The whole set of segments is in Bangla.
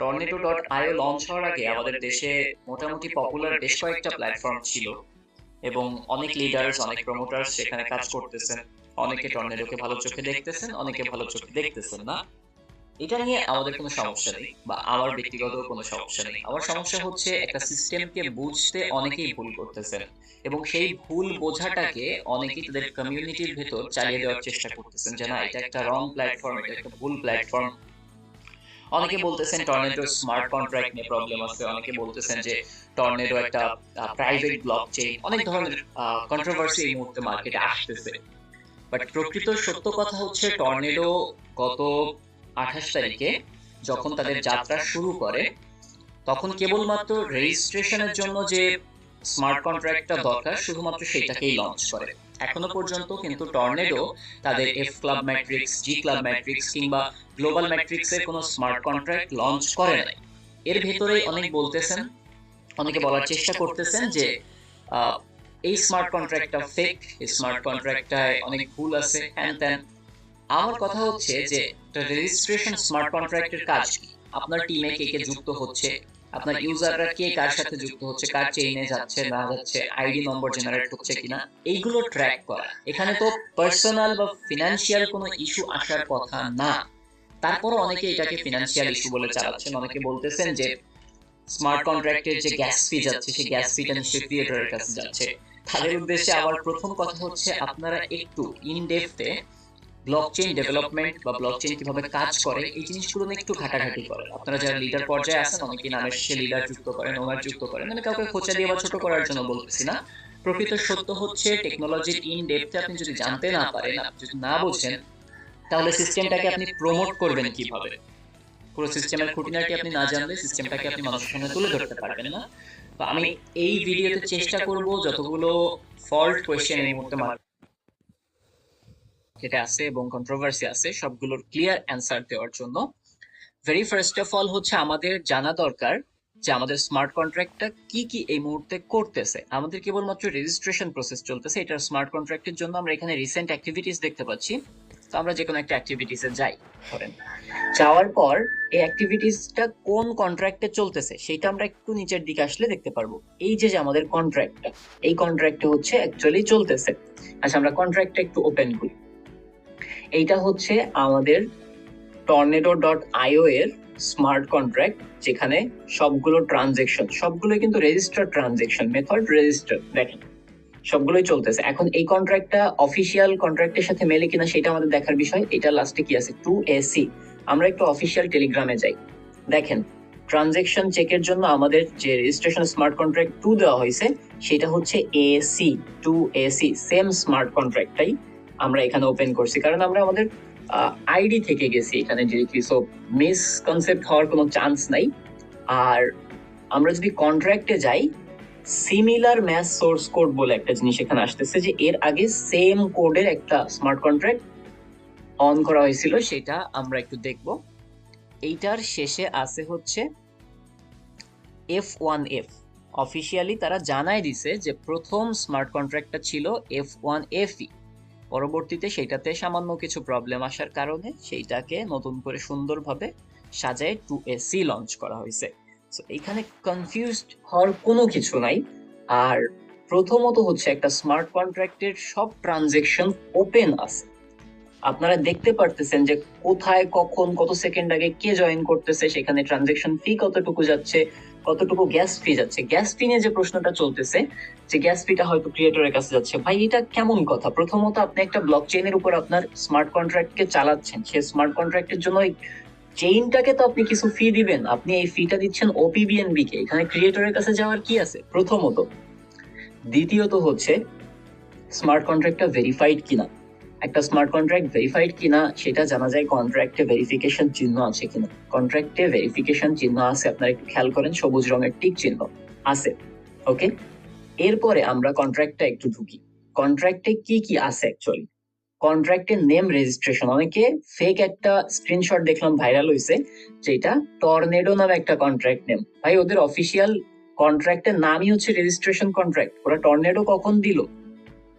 টর্নেডো ডট আইও লঞ্চ হওয়ার আগে আমাদের দেশে মোটামুটি পপুলার বেশ কয়েকটা প্ল্যাটফর্ম ছিল এবং অনেক লিডার্স অনেক প্রমোটার্স সেখানে কাজ করতেছেন। অনেকে টর্নেডোকে ভালো চোখে দেখতেছেন, অনেকে ভালো চোখে দেখতেছেন না। এটা নিয়ে আমাদের কোনো সমস্যা নেই বা আমার ব্যক্তিগত কোনো সমস্যা নেই। আমার সমস্যা হচ্ছে একটা সিস্টেমকে বুঝতে অনেকেই ভুল করতেছেন এবং সেই ভুল বোঝাটাকে অনেকেই তাদের কমিউনিটির ভেতর চালিয়ে দেওয়ার চেষ্টা করতেছেন যে না, এটা একটা রং প্ল্যাটফর্ম এটা একটা ভুল প্ল্যাটফর্ম অনেকে বলতেছেন টর্নেডো স্মার্ট কন্ট্রাক্ট নিয়ে প্রবলেম আছে, অনেকে বলতেছেন যে টর্নেডো একটা প্রাইভেট ব্লক চেইন অনেক ধরনের কন্ট্রোভার্সি এই মুহূর্তে মার্কেটে আসতেছে। বাট প্রকৃত সত্য কথা হচ্ছে টর্নেডো গত আঠাশ তারিখে যখন তাদের যাত্রা শুরু করে, তখন কেবলমাত্র রেজিস্ট্রেশনের জন্য যে স্মার্ট কন্ট্রাক্টটা দরকার, শুধুমাত্র সেটাকেই লঞ্চ করে। এখনও পর্যন্ত কিন্তু টর্নেডো তাদের F club matrix G club matrix কিংবা গ্লোবাল ম্যাট্রিক্সের কোনো স্মার্ট কন্ট্রাক্ট লঞ্চ করে নাই। এর ভেতরেই অনেক বলতেছেন অনেকে বলার চেষ্টা করতেছেন যে এই স্মার্ট কন্ট্রাক্টটা ফেক এই স্মার্ট কন্ট্রাক্টটায় অনেক ভুল আছে হ্যান ত্যান আমার কথা হচ্ছে যে রেজিস্ট্রেশন স্মার্ট কন্ট্রাক্টের কাজ কি? আপনার টিমে কে কে যুক্ত হচ্ছে? আপনার ইউজাররা কে কার সাথে যুক্ত হচ্ছে কার চেইনে যাচ্ছে না যাচ্ছে আইডি নম্বর জেনারেট হচ্ছে কিনা এইগুলো ট্র্যাক করা। এখানে তো পার্সোনাল বা ফিনান্সিয়াল কোনো ইস্যু আসার কথা না। তারপরও অনেকে এটাকে ফিনান্সিয়াল ইস্যু বলে চালাচ্ছেন অনেকে বলতেছেন যে স্মার্ট কন্ট্রাক্টের যে গ্যাস ফি যাচ্ছে সেই গ্যাস ফিটা নিশ্চয়ই ক্রিয়েটরের কাছে যাচ্ছে। তাদের উদ্দেশ্যে আমার প্রথম কথা হচ্ছে আপনারা একটু ইন ডেপথে ব্লকচেইন ডেভেলপমেন্ট বা ব্লকচেইন কীভাবে কাজ করে, এই জিনিসগুলো নিয়ে একটু ঘাটাঘাটি করেন আপনারা যারা লিডার পর্যায়ে আছেন, অনেকেই নামের শেষে লিডার যুক্ত করেন ওনার যুক্ত করেন মানে কাউকে খোঁচা দিয়ে বা ছোট করার জন্য বলতেছি না। প্রকৃত সত্য হচ্ছে টেকনোলজির ইন ডেপথে আপনি যদি জানতে না পারেন, আপনি যদি না বোঝেন, তাহলে সিস্টেমটাকে আপনি প্রমোট করবেন কীভাবে? পুরো সিস্টেমের খুঁটিনাটি আপনি না জানলে সিস্টেমটাকে আপনি মানুষের সামনে তুলে ধরতে পারবেন না। তো আমি এই ভিডিওতে চেষ্টা করব যতগুলো ফল্ট কোয়েশ্চেন এই মুহূর্তে মার্কেটে আছে এবং কন্ট্রোভার্সি আছে, সবগুলোর ক্লিয়ার অ্যান্সার দেওয়ার জন্য। ভেরি ফার্স্ট অফ অল হচ্ছে আমাদের জানা দরকার যে আমাদের স্মার্ট কন্ট্রাক্টটা কি কি এই মুহূর্তে করতেছে। আমাদের কেবলমাত্র রেজিস্ট্রেশন প্রসেস চলতেছে এটা স্মার্ট কন্ট্রাক্টের জন্য আমরা এখানে রিসেন্ট অ্যাক্টিভিটিস দেখতে পাচ্ছি। তো আমরা যে কোনো একটা অ্যাক্টিভিটিসে যাই, ধরেন। যাওয়ার পর এই অ্যাক্টিভিটিসটা কোন কন্ট্রাক্টে চলতেছে, সেটা আমরা একটু নিচের দিকে আসলে দেখতে পারব। এই যে যে আমাদের কন্ট্রাক্টটা এই কন্ট্রাক্টে হচ্ছে অ্যাকচুয়ালি চলতেছে। আচ্ছা আমরা কন্ট্রাক্টটা একটু ওপেন করি। এইটা হচ্ছে আমাদের টর্নেডো ডট আইও এর স্মার্ট কন্ট্রাক্ট যেখানে সবগুলো ট্রানজেকশন সবগুলো কিন্তু রেজিস্টার ট্রানজেকশন মেথড রেজিস্টার দেখেন, সবগুলোই চলতেছে। এখন এই কন্ট্রাক্টটা অফিসিয়াল কন্ট্রাক্টের সাথে মেলে কিনা সেটা আমাদের দেখার বিষয়। এটা লাস্টে কি আছে? টু এসি আমরা একটু অফিসিয়াল টেলিগ্রামে যাই। দেখেন ট্রানজেকশন চেকের জন্য আমাদের যে রেজিস্ট্রেশন স্মার্ট কন্ট্রাক্ট টু দেওয়া হয়েছে, সেটা হচ্ছে AC to AC same smart কন্ট্রাক্টটাই আমরা এখানে ওপেন করছি। কারণ আমরা আমাদের আইডি থেকে গেছি এখানে ডিরেক্টলি সো মিস কনসেপ্ট হওয়ার কোনো চান্স নাই। আর আমরা যদি কন্ট্রাক্টে যাই সিমিলার ম্যাথ সোর্স কোড বলে একটা জিনিস এখানে আসতেছে যে এর আগে সেম কোডের একটা স্মার্ট কন্ট্রাক্ট অন করা হয়েছিল, সেটা আমরা একটু দেখব। এইটার শেষে আছে হচ্ছে এফ ওয়ান এফ অফিসিয়ালি তারা জানাই দিছে যে প্রথম স্মার্ট কন্ট্রাক্টটা ছিল এফ ওয়ান এফই পরবর্তীতে সেটাতে সামান্য কিছু প্রবলেম আসার কারণে সেইটাকে নতুন করে সুন্দরভাবে সাজায় টু এ সি লঞ্চ করা হয়েছে। সো এইখানে কনফিউজড হওয়ার কোনো কিছু নাই। আর প্রথমত হচ্ছে একটা স্মার্ট কন্ট্রাক্টের সব ট্রানজেকশন ওপেন আছে। আপনারা দেখতে পারতেছেন যে কোথায়, কখন, কত সেকেন্ড আগে কে জয়েন করতেছে, সেখানে ট্রানজেকশন ফি কতটুকু যাচ্ছে, কতটুকু গ্যাস ফি যাচ্ছে। গ্যাস ফি নিয়ে যে প্রশ্নটা চলতেছে, যে গ্যাস ফিটা হয়তো ক্রিয়েটরের কাছে যাচ্ছে, ভাই এটা কেমন কথা? প্রথমত আপনি একটা ব্লক চেইনের উপর আপনার স্মার্ট কন্ট্রাক্টকে চালাচ্ছেন। সে স্মার্ট কন্ট্রাক্টের জন্য চেইনটাকে তো আপনি কিছু ফি দিবেন। আপনি এই ফিটা দিচ্ছেন ওপিবিএনবি কে। এখানে ক্রিয়েটরের কাছে যাওয়ার কি আছে? প্রথমত। দ্বিতীয়ত হচ্ছে স্মার্ট কন্ট্রাক্টটা ভেরিফাইড কিনা। একটা স্মার্ট কন্ট্রাক্ট ভেরিফাইড কিনা, সেটা জানা যায় কন্ট্রাক্টে ভেরিফিকেশন চিহ্ন আছে কিনা। কন্ট্রাক্টে ভেরিফিকেশন চিহ্ন আছে, আপনারা একটু খেয়াল করেন, সবুজ রঙের টিক চিহ্ন আছে ওকে এরপরে আমরা কন্ট্রাক্টটা একটু ঢুকি। কন্ট্রাক্টে কি কি আছে অ্যাকচুয়ালি কন্ট্রাক্টের নেম রেজিস্ট্রেশন অনেকে ফেক একটা স্ক্রিনশট দেখলাম ভাইরাল হয়েছে যেটা টর্নেডো নামে একটা কন্ট্রাক্ট নেম ভাই, ওদের অফিসিয়াল কন্ট্রাক্টের নামই হচ্ছে রেজিস্ট্রেশন কন্ট্রাক্ট ওরা টর্নেডো কখন দিল?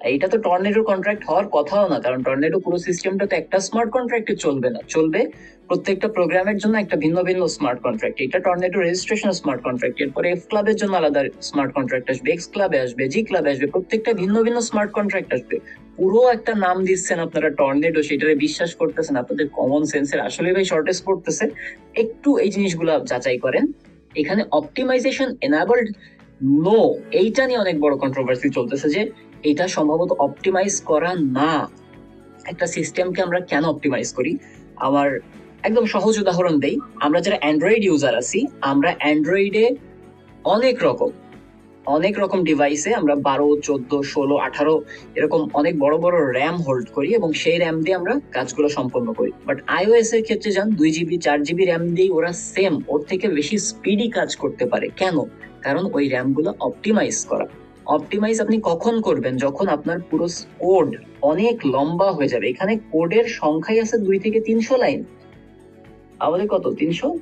এইটা তো টর্নেডোর কন্ট্রাক্ট হওয়ার কথাও না, কারণ টর্নেডো পুরো সিস্টেমটা তো একটা স্মার্ট কন্ট্রাক্টে চলবে না। চলবে প্রত্যেকটা প্রোগ্রামের জন্য একটা ভিন্ন ভিন্ন স্মার্ট কন্ট্রাক্ট এটা টর্নেডো রেজিস্ট্রেশন স্মার্ট কন্ট্রাক্ট এরপরে এফ ক্লাবের জন্য আলাদা স্মার্ট কন্ট্রাক্ট আসবে এক্স ক্লাবে আসবে জি ক্লাবে আসবে, প্রত্যেকটা ভিন্ন ভিন্ন স্মার্ট কন্ট্রাক্ট আসবে। পুরো একটা নাম দিচ্ছেন আপনারা টর্নেডো, সেটারে বিশ্বাস করতেছেন, আপনাদের কমন সেন্সের আসলে ভাই শর্টেজ পড়তেছে। একটু এই জিনিসগুলো যাচাই করেন। এখানে অপটিমাইজেশন এনাবলড নো এইটা নিয়ে অনেক বড় কন্ট্রোভার্সি চলতেছে যে এটা সম্ভবত অপটিমাইজ করা না। একটা সিস্টেমকে আমরা কেন অপটিমাইজ করি? আমার একদম সহজ উদাহরণ দেই। আমরা যারা অ্যান্ড্রয়েড ইউজার আছি, আমরা অ্যান্ড্রয়েডে অনেক রকম অনেক রকম ডিভাইসে আমরা বারো, চোদ্দ, ষোলো, আঠারো এরকম অনেক বড় বড় র্যাম হোল্ড করি এবং সেই র্যাম দিয়ে আমরা কাজগুলো সম্পন্ন করি। বাট আইওএস এর ক্ষেত্রে যান, দুই জিবি চার জিবি র্যাম দিয়ে ওরা সেম ওর থেকে বেশি স্পিডি কাজ করতে পারে। কেন? কারণ ওই র্যামগুলো অপটিমাইজ করা। অপটিমাইজ আপনি কখন করবেন? যখন আপনার পুরো কোড অনেক লম্বা হয়ে যাবে। এখানে কোডের সংখ্যাই আছে দুই থেকে তিনশো লাইন আমাদের কত? তিনশো?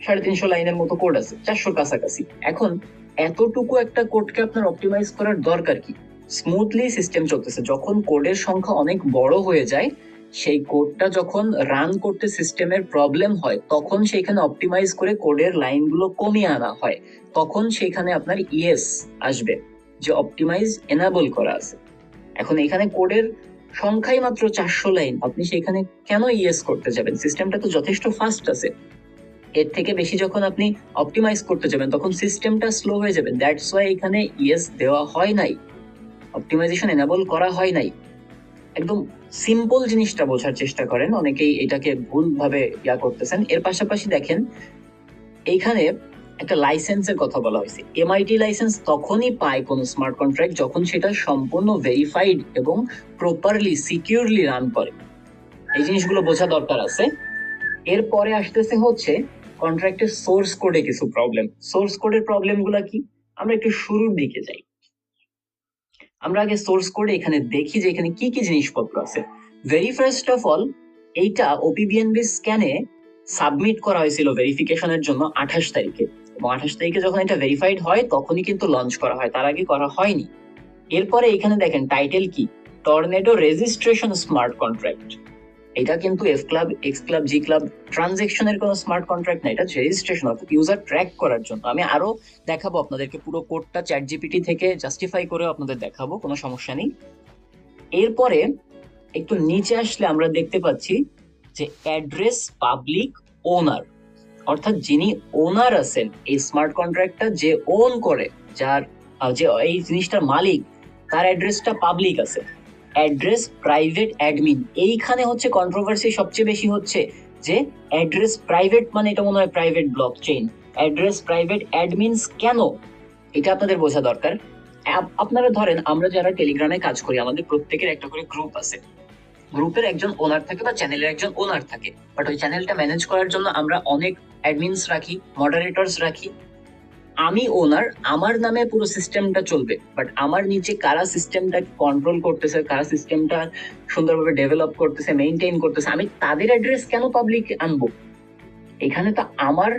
সাড়ে তিনশো লাইনের মতো কোড আছে। চারশোর কাছাকাছি। এখন এতটুকু একটা কোডকে আপনার অপটিমাইজ করার দরকার কি? স্মুথলি সিস্টেম চলতেছে। যখন কোডের সংখ্যা অনেক বড় হয়ে যায়, সেই কোডটা যখন রান করতে সিস্টেমের প্রবলেম হয়, তখন সেখানে অপটিমাইজ করে কোডের লাইনগুলো কমিয়ে আনা হয়। তখন সেখানে আপনার ইএস আসবে। যে অপটিমাইজ এনাবল করা আছে। এখন এখানে কোডের সংখ্যাই মাত্র চারশো লাইন আপনি সেখানে কেন ইএস করতে যাবেন? সিস্টেমটা তো যথেষ্ট ফাস্ট আছে। এর থেকে বেশি যখন আপনি অপটিমাইজ করতে যাবেন, তখন সিস্টেমটা স্লো হয়ে যাবে। দ্যাটস ওয়াই এখানে ইয়েস দেওয়া হয় নাই। অপটিমাইজেশন এনাবল করা হয় নাই। একদম সিম্পল জিনিসটা বোঝার চেষ্টা করেন। অনেকেই এটাকে ভুলভাবে ইয়া করতেছেন। এর পাশাপাশি দেখেন এইখানে একটা লাইসেন্সের কথা বলা হয়েছে। এমআইটি লাইসেন্স তখনই পায় কোন স্মার্ট কন্ট্রাক্ট যখন সেটা সম্পূর্ণ ভেরিফাইড এবং প্রপারলি সিকিউরলি রান করে। এই জিনিসগুলো বোঝা দরকার আছে। এরপরে আসতেছে হচ্ছে কন্ট্রাক্টের সোর্স কোডে কিছু প্রবলেম সোর্স কোডের প্রবলেমগুলা কি? আমরা একটু শুরুর দিকে যাই। আমরা আগে সোর্স কোডে এখানে দেখি যে এখানে কি কি জিনিসপত্র আছে। ভেরি ফার্স্ট অফ অল এইটা ওপিবিএনবি স্ক্যানে সাবমিট করা হয়েছিল ভেরিফিকেশনের জন্য আঠাশ তারিখে। আঠাশ তারিখে যখন এটা ভেরিফাইড হয়, তখনই কিন্তু লঞ্চ করা হয়। তার আগে করা হয়নি। এরপরে এখানে দেখেন টাইটেল কি? টর্নেডো রেজিস্ট্রেশন স্মার্ট কন্ট্রাক্ট এটা কিন্তু F club X club G club ট্রানজেকশনের কোনো স্মার্ট কন্ট্রাক্ট না। এটা রেজিস্ট্রেশন অর্থাৎ ইউজার ট্র্যাক করার জন্য। আমি আরও দেখাবো আপনাদেরকে পুরো কোডটা চ্যাট জিপিটি থেকে জাস্টিফাই করেও আপনাদের দেখাবো, কোনো সমস্যা নেই। এরপরে একটু নিচে আসলে আমরা দেখতে পাচ্ছি যে অ্যাড্রেস পাবলিক ওনার অর্থাৎ যিনি ওনার আছেন, এই স্মার্ট কন্ট্রাক্টটা যে ওন করে, যার যে এই জিনিসটার মালিক, তার অ্যাড্রেসটা পাবলিক আছে। অ্যাড্রেস প্রাইভেট অ্যাডমিন এইখানে হচ্ছে কন্ট্রোভার্সি সবচেয়ে বেশি হচ্ছে যে অ্যাড্রেস প্রাইভেট মানে এটা মনে হয় private blockchain address private admins কেন? এটা আপনাদের বোঝা দরকার। আপনারা ধরেন, আমরা যারা টেলিগ্রামে কাজ করি, আমাদের প্রত্যেকের একটা করে গ্রুপ আছে। গ্রুপের একজন ওনার থাকে বা চ্যানেলের একজন ওনার থাকে। বাট ওই চ্যানেলটা ম্যানেজ করার জন্য আমরা অনেক অ্যাডমিনস রাখি মডারেটরস রাখি। আমি ওনার আমার নামে পুরো সিস্টেমটা চলবে। বাট আমার নিচে কারা সিস্টেমটা কন্ট্রোল করতেছে, কারা সিস্টেমটা সুন্দরভাবে ডেভেলপ করতেছে মেইনটেইন করতেছে, আমি তাদের অ্যাড্রেস কেন পাবলিক আনব? এখানে তো আমার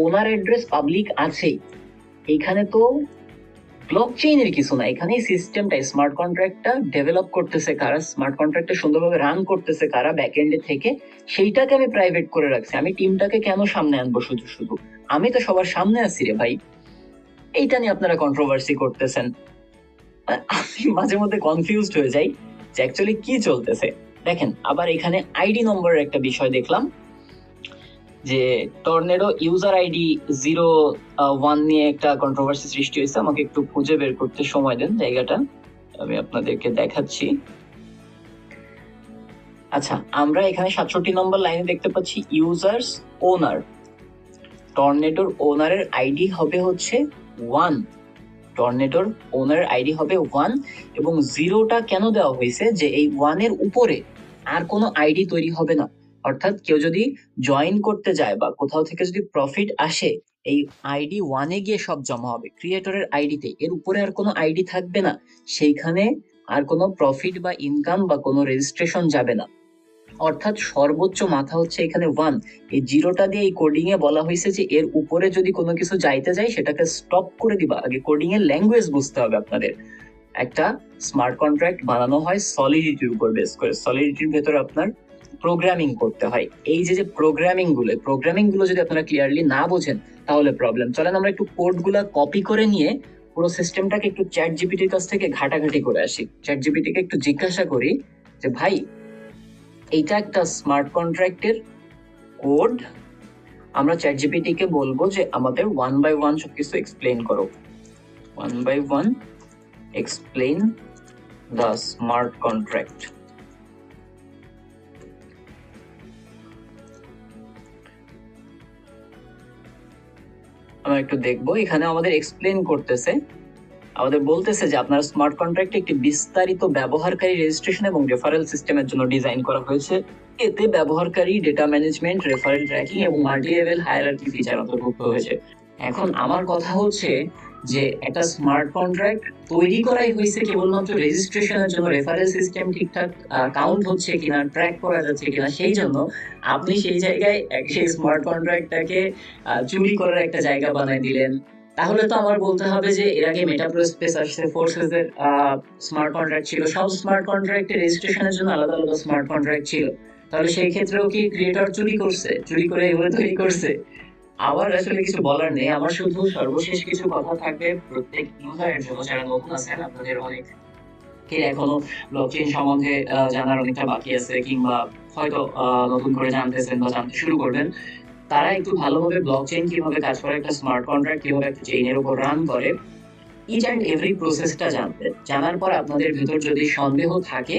ওনার অ্যাড্রেস পাবলিক আছেই। এখানে তো ব্লক চেইনের কিছু না। এখানে সিস্টেমটা স্মার্ট কন্ট্রাক্টটা ডেভেলপ করতেছে কারা স্মার্ট কন্ট্রাক্টটা সুন্দরভাবে রান করতেছে কারা থেকে। সেইটাকে আমি প্রাইভেট করে রাখছি। আমি টিমটাকে কেন সামনে আনব শুধু শুধু? আমি তো সবার সামনে আছি রে ভাই। এইটা নিয়ে আপনারা কন্ট্রোভার্সি করতেছেন। আমি মাঝে মধ্যে কনফিউজড হয়ে যাই যে অ্যাকচুয়ালি কি চলতেছে। দেখেন, আবার এখানে আইডি নম্বরের একটা বিষয় দেখলাম। যে Tornado user ID zero one নিয়ে একটা কন্ট্রোভার্সি সৃষ্টি হয়েছে, আমাকে একটু খুঁজে বের করতে সময় দেন জায়গাটা, আমি আপনাদেরকে দেখাচ্ছি। আচ্ছা আমরা এখানে সাতষট্টি নম্বর লাইনে দেখতে পাচ্ছি ইউজার্স ওনার টর্নেডোর ওনারের আইডি হবে হচ্ছে ওয়ান টর্নেডোর ওনার আইডি হবে ওয়ান এবং জিরোটা কেন দেওয়া হয়েছে? যে এই ওয়ানের উপরে আর কোনো আইডি তৈরি হবে না। অর্থাৎ কেউ যদি জয়েন করতে যায় বা কোথাও থেকে যদি প্রফিট আসে, এই আইডি ওয়ানে গিয়ে সব জমা হবে। ক্রিয়েটরের আইডিতে এর উপরে আর কোনো আইডি থাকবে না। সেইখানে আর কোনো প্রফিট বা ইনকাম বা কোনো রেজিস্ট্রেশন যাবে না। অর্থাৎ সর্বোচ্চ মাথা হচ্ছে এখানে ওয়ান এই জিরোটা দিয়ে এই কোডিং এ বলা হয়েছে যে এর উপরে যদি কোনো কিছু যাইতে যায়, সেটাকে স্টপ করে দিবা। আগে কোডিং এর ল্যাঙ্গুয়েজ বুঝতে হবে আপনাদের। একটা স্মার্ট কন্ট্রাক্ট বানানো হয় সলিডিটির উপর বেস করে। সলিডিটির ভেতরে আপনার প্রোগ্রামিং করতে হয়। এই যে যে প্রোগ্রামিংগুলো প্রোগ্রামিংগুলো যদি আপনারা ক্লিয়ারলি না বোঝেন, তাহলে প্রবলেম চলেন আমরা একটু কোডগুলা কপি করে নিয়ে পুরো সিস্টেমটাকে একটু চ্যাট জিপিটির কাছ থেকে ঘাটাঘাটি করে আসি। চ্যাট জিপিটিকে একটু জিজ্ঞাসা করি যে, ভাই, এইটা একটা স্মার্ট কন্ট্রাক্টের কোড আমরা চ্যাট জিপিটিকে বলব যে, আমাদের ওয়ান বাই ওয়ান সব কিছু এক্সপ্লেন করো। One by one explain the smart contract আমরা একটু দেখব। এখানে আমাদের এক্সপ্লেন করতেছে, আমাদের বলতেছে যে আপনার স্মার্ট কন্ট্রাক্ট একটি বিস্তারিত ব্যবহারকারী রেজিস্ট্রেশন এবং রেফারেল সিস্টেমের জন্য ডিজাইন করা হয়েছে। এতে ব্যবহারকারী ডেটা ম্যানেজমেন্ট রেফারেল ট্র্যাকিং এবং মাল্টি লেভেল হায়ারার্কি ফিচার অন্তর্ভুক্ত হয়েছে। এখন আমার কথা হচ্ছে যে একটা স্মার্ট কন্ট্রাক্ট তৈরি করাই হয়েছে কেবলমাত্র রেজিস্ট্রেশনের জন্য রেফারেল সিস্টেম ঠিকঠাক কাউন্ট হচ্ছে কিনা ট্র্যাক করা যাচ্ছে কিনা, সেই জন্য আপনি সেই জায়গায় সেই স্মার্ট কন্ট্রাক্টটাকে চুরি করার একটা জায়গা বানাই দিলেন। তাহলে তো আমার বলতে হবে যে এর আগে মেটাপ্রোস্পেস আসছে ফোর্সেস এর স্মার্ট কন্ট্রাক্ট ছিল। সব স্মার্ট কন্ট্রাক্টের রেজিস্ট্রেশনের জন্য আলাদা আলাদা স্মার্ট কন্ট্রাক্ট ছিল। তাহলে সেই ক্ষেত্রেও কি ক্রিয়েটর চুরি করছে? চুরি করে এগুলো তৈরি করছে? আবার আসলে কিছু বলার নেই আমার শুধু সর্বশেষ কিছু কথা থাকবে। প্রত্যেক ইউজারের জন্য যারা নতুন আছেন, আপনাদের অনেক এখনও ব্লকচেইন সম্বন্ধে জানার অনেকটা বাকি আছে, কিংবা হয়তো নতুন করে জানতেছেন বা জানতে শুরু করবেন, তারা একটু ভালোভাবে ব্লকচেইন কীভাবে কাজ করে, একটা স্মার্ট কন্ট্রাক্ট কীভাবে একটা চেইনের উপর রান করে ইচ অ্যান্ড এভরি প্রসেসটা জানতে। জানার পর আপনাদের ভিতর যদি সন্দেহ থাকে,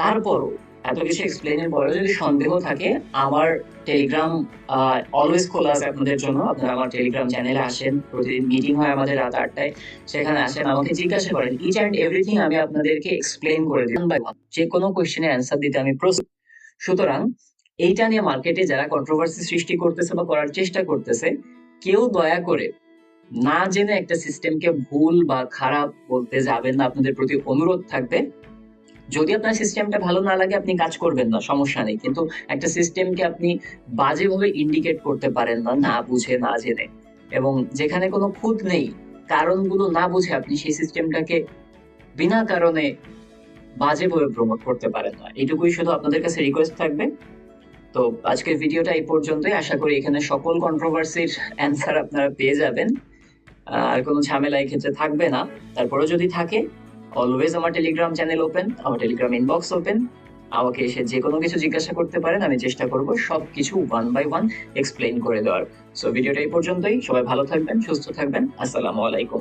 তারপরও এত কিছু এক্সপ্লেনের পরেও যদি সন্দেহ থাকে, আমার টেলিগ্রাম অলওয়েজ খোলা আছে আপনাদের জন্য। আপনারা আমার টেলিগ্রাম চ্যানেলে আসেন, প্রতিদিন মিটিং হয় আমাদের রাত আটটায়। সেখানে আসেন, আমাকে জিজ্ঞাসা করেন ইচ অ্যান্ড এভরিথিং আমি আপনাদেরকে এক্সপ্লেন করে দিই বাই যে কোনো কোশ্চেনের অ্যান্সার দিতে আমি প্রস্তুত। সুতরাং, এইটা নিয়ে মার্কেটে যারা কন্ট্রোভার্সি সৃষ্টি করতেছে বা করার চেষ্টা করতেছে, কেউ দয়া করে না জেনে একটা সিস্টেমকে ভুল বা খারাপ বলতে যাবেন না। আপনাদের প্রতি অনুরোধ থাকবে। যদি আপনার সিস্টেমটা ভালো না লাগে, আপনি কাজ করবেন না, সমস্যা নেই। কিন্তু একটা সিস্টেমকে আপনি বাজেভাবে ইন্ডিকেট করতে পারেন না না বুঝে, না জেনে। এবং যেখানে কোনো খুঁত নেই, কারণগুলো না বুঝে আপনি সেই সিস্টেমটাকে বিনা কারণে বাজেভাবে প্রমোট করতে পারেন না। এটুকুই শুধু আপনাদের কাছে রিকোয়েস্ট থাকবে। তো আজকের ভিডিওটা এই পর্যন্তই। আশা করি এখানে সকল কন্ট্রোভার্সির অ্যান্সার আপনারা পেয়ে যাবেন। আর কোনো ঝামেলা ক্ষেত্রে থাকবে না। তারপরেও যদি থাকে অলওয়েজ আমার টেলিগ্রাম চ্যানেল ওপেন আমার টেলিগ্রাম ইনবক্স ওপেন আমাকে এসে যে কোনো কিছু জিজ্ঞাসা করতে পারেন, আমি চেষ্টা করব সব কিছু ওয়ান বাই ওয়ান এক্সপ্লেইন করে দেওয়ার। সো ভিডিওটা এই পর্যন্তই। সবাই ভালো থাকবেন, সুস্থ থাকবেন। আসসালামু আলাইকুম।